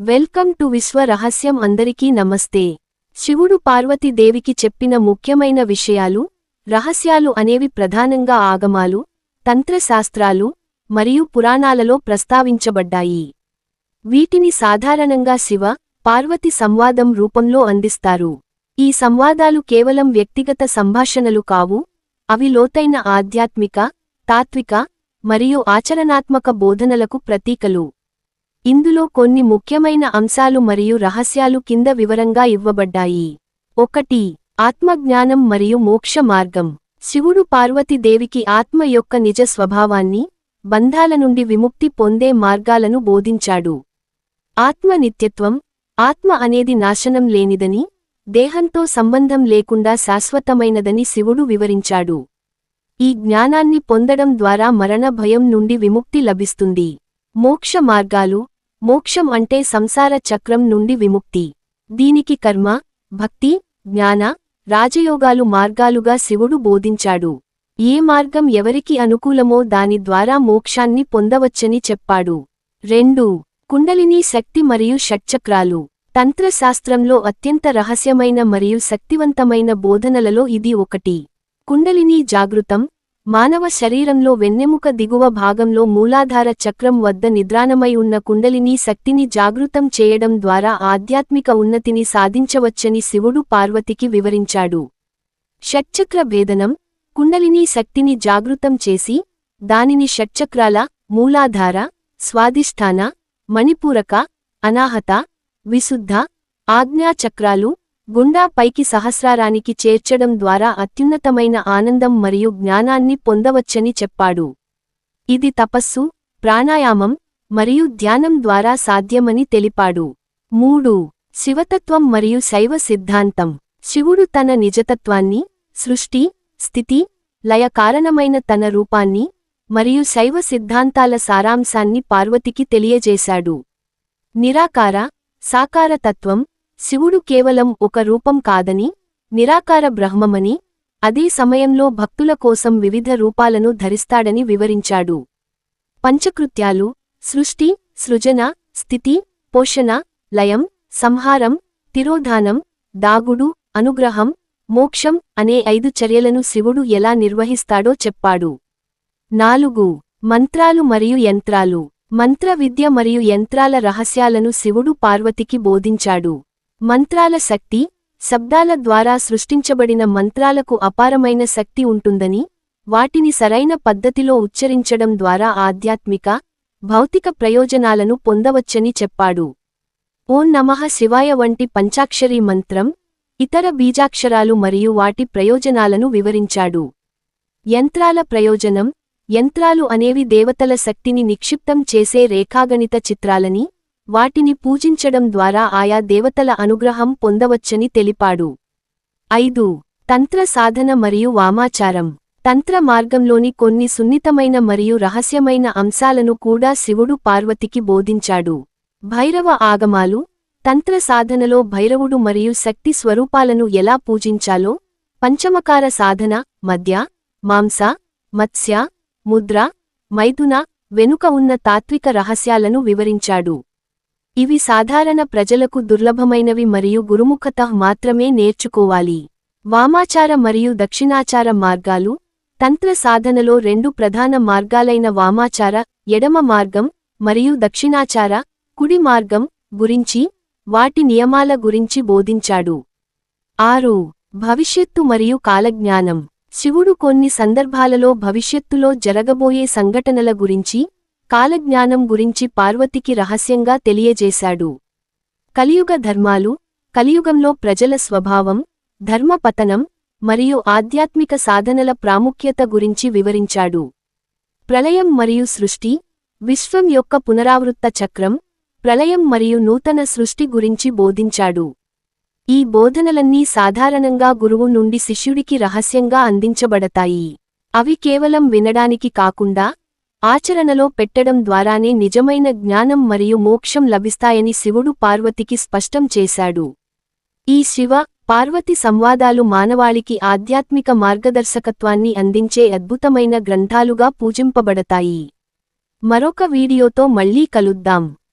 Welcome to విశ్వ రహస్యం అందరికీ నమస్తే. శివుడు పార్వతీదేవికి చెప్పిన ముఖ్యమైన విషయాలు రహస్యాలు అనేవి ప్రధానంగా ఆగమాలు తంత్రశాస్త్రాలు మరియు పురాణాలలో ప్రస్తావించబడ్డాయి. వీటిని సాధారణంగా శివ పార్వతి సంవాదం రూపంలో అందిస్తారు. ఈ సంవాదాలు కేవలం వ్యక్తిగత సంభాషణలు కావు అవి లోతైన ఆధ్యాత్మిక తాత్విక మరియు ఆచరణాత్మక బోధనలకు ప్రతీకలు. ఇందులో కొన్ని ముఖ్యమైన అంశాలు మరియు రహస్యాలు కింద వివరంగా ఇవ్వబడ్డాయి. ఒకటి ఆత్మజ్ఞానం మరియు మోక్ష మార్గం. శివుడు పార్వతీదేవికి ఆత్మ యొక్క నిజ స్వభావాన్ని బంధాల నుండి విముక్తి పొందే మార్గాలను బోధించాడు. ఆత్మ నిత్యత్వం ఆత్మ అనేది నాశనం లేనిదని దేహంతో సంబంధం లేకుండా శాశ్వతమైనదని శివుడు వివరించాడు. ఈ జ్ఞానాన్ని పొందడం ద్వారా మరణ భయం నుండి విముక్తి లభిస్తుంది. మోక్ష మార్గాలు మోక్షం అంటే సంసార చక్రం నుండి విముక్తి. దీనికి కర్మ భక్తి జ్ఞాన రాజయోగాలు మార్గాలుగా శివుడు బోధించాడు. ఏ మార్గం ఎవరికి అనుకూలమో దాని ద్వారా మోక్షాన్ని పొందవచ్చని చెప్పాడు. రెండు. కుండలినీ శక్తి మరియు షట్చక్రాలు. తంత్రశాస్త్రంలో అత్యంత రహస్యమైన మరియు శక్తివంతమైన బోధనలలో ఇది ఒకటి. కుండలినీ జాగృతం మానవ శరీరంలో వెన్నెముక దిగువ భాగంలో మూలాధార చక్రం వద్ద నిద్రాణమై ఉన్న కుండలినీ శక్తిని జాగృతం చేయడం ద్వారా ఆధ్యాత్మిక ఉన్నతిని సాధించవచ్చని శివుడు పార్వతికి వివరించాడు. షట్చక్ర భేదనం కుండలినీ శక్తిని జాగృతం చేసి దానిని షట్చక్రాల మూలాధార స్వాధిష్టాన మణిపూరక అనాహత విశుద్ధ ఆజ్ఞాచక్రాలు గుండా పైకి సహస్రారానికి చేర్చడం ద్వారా అత్యున్నతమైన ఆనందం మరియు జ్ఞానాన్ని పొందవచ్చని చెప్పాడు. ఇది తపస్సు ప్రాణాయామం మరియు ధ్యానం ద్వారా సాధ్యమని తెలిపాడు. మూడు శివతత్వం మరియు శైవ సిద్ధాంతం. శివుడు తన నిజతత్వాన్ని సృష్టి స్థితి లయ కారణమైన తన రూపాన్ని మరియు శైవ సిద్ధాంతాల సారాంశాన్ని పార్వతికి తెలియజేశాడు. నిరాకార సాకారతత్వం శివుడు కేవలం ఒక రూపం కాదని నిరాకార బ్రహ్మమని అదే సమయంలో భక్తుల కోసం వివిధ రూపాలను ధరిస్తాడని వివరించాడు. పంచకృత్యాలు సృష్టి సృజన స్థితి పోషణ లయం సంహారం తిరోధానం దాగుడు అనుగ్రహం మోక్షం అనే ఐదు చర్యలను శివుడు ఎలా నిర్వహిస్తాడో చెప్పాడు. నాలుగు మంత్రాలు మరియు యంత్రాలు. మంత్ర విద్య మరియు యంత్రాల రహస్యాలను శివుడు పార్వతికి బోధించాడు. మంత్రాల శక్తి శబ్దాల ద్వారా సృష్టించబడిన మంత్రాలకు అపారమైన శక్తి ఉంటుందని వాటిని సరైన పద్ధతిలో ఉచ్చరించడం ద్వారా ఆధ్యాత్మిక భౌతిక ప్రయోజనాలను పొందవచ్చని చెప్పాడు. ఓం నమః శివాయ వంటి పంచాక్షరీ మంత్రం ఇతర బీజాక్షరాలు మరియు వాటి ప్రయోజనాలను వివరించాడు. యంత్రాల ప్రయోజనం యంత్రాలు అనేవి దేవతల శక్తిని నిక్షిప్తం చేసే రేఖాగణిత చిత్రాలని వాటిని పూజించడం ద్వారా ఆయా దేవతల అనుగ్రహం పొందవచ్చని తెలిపాడు. ఐదు. తంత్ర సాధన మరియు వామాచారం. తంత్ర మార్గంలోని కొన్ని సున్నితమైన మరియు రహస్యమైన అంశాలను కూడా శివుడు పార్వతికి బోధించాడు. భైరవ ఆగమాలు. తంత్ర సాధనలో భైరవుడు మరియు శక్తి స్వరూపాలను ఎలా పూజించాలో. పంచమకార సాధన మద్య మాంస మత్స్య ముద్ర మైథున వెనుక ఉన్న తాత్విక రహస్యాలను వివరించాడు. ఇవి సాధారణ ప్రజలకు దుర్లభమైనవి మరియు గురుముఖత మాత్రమే నేర్చుకోవాలి. వామాచార మరియు దక్షిణాచార మార్గాలు తంత్ర సాధనలో రెండు ప్రధాన మార్గాలైన వామాచార ఎడమ మార్గం మరియు దక్షిణాచార కుడి మార్గం గురించి వాటి నియమాల గురించి బోధించాడు. ఆరు భవిష్యత్తు మరియు కాలజ్ఞానం. శివుడు కొన్ని సందర్భాలలో భవిష్యత్తులో జరగబోయే సంఘటనల గురించి కాలజ్ఞానం గురించి పార్వతికి రహస్యంగా తెలియజేశాడు. కలియుగ ధర్మాలు కలియుగంలో ప్రజల స్వభావం ధర్మపతనం మరియు ఆధ్యాత్మిక సాధనల ప్రాముఖ్యత గురించి వివరించాడు. ప్రళయం మరియు సృష్టి విశ్వం యొక్క పునరావృత్త చక్రం ప్రళయం మరియు నూతన సృష్టి గురించి బోధించాడు. ఈ బోధనలన్నీ సాధారణంగా గురువు నుండి శిష్యుడికి రహస్యంగా అందించబడతాయి. అవి కేవలం వినడానికి కాకుండా ఆచరణలో పెట్టడం ద్వారానే నిజమైన జ్ఞానం మరియు మోక్షం లభిస్తాయని శివుడు పార్వతికి స్పష్టం చేశాడు. ఈ శివ పార్వతి సంవాదాలు మానవాళికి ఆధ్యాత్మిక మార్గదర్శకత్వాన్ని అందించే అద్భుతమైన గ్రంథాలుగా పూజింపబడతాయి. మరొక వీడియోతో మళ్ళీ కలుద్దాం.